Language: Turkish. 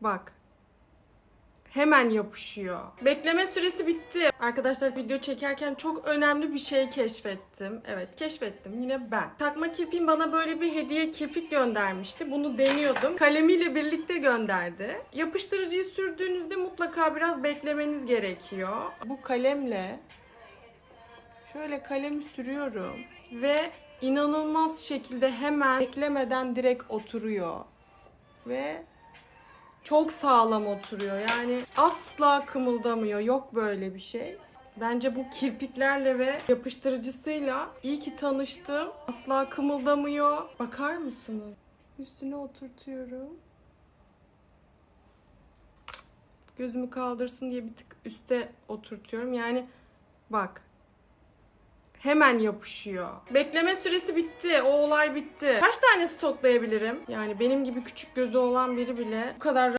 Bak. Hemen yapışıyor. Bekleme süresi bitti. Arkadaşlar video çekerken çok önemli bir şey keşfettim. Evet keşfettim yine ben. Takma kirpiğim bana böyle bir hediye kirpik göndermişti. Bunu deniyordum. Kalemiyle birlikte gönderdi. Yapıştırıcıyı sürdüğünüzde mutlaka biraz beklemeniz gerekiyor. Bu kalemle şöyle kalemi sürüyorum ve inanılmaz şekilde hemen beklemeden direkt oturuyor. Ve çok sağlam oturuyor. Yani asla kımıldamıyor. Yok böyle bir şey. Bence bu kirpiklerle ve yapıştırıcısıyla iyi ki tanıştım. Asla kımıldamıyor. Bakar mısınız? Üstüne oturtuyorum. Gözümü kaldırsın diye bir tık üste oturtuyorum. Yani bak. Hemen yapışıyor. Bekleme süresi bitti. O olay bitti. Kaç tane stoklayabilirim? Yani benim gibi küçük gözü olan biri bile bu kadar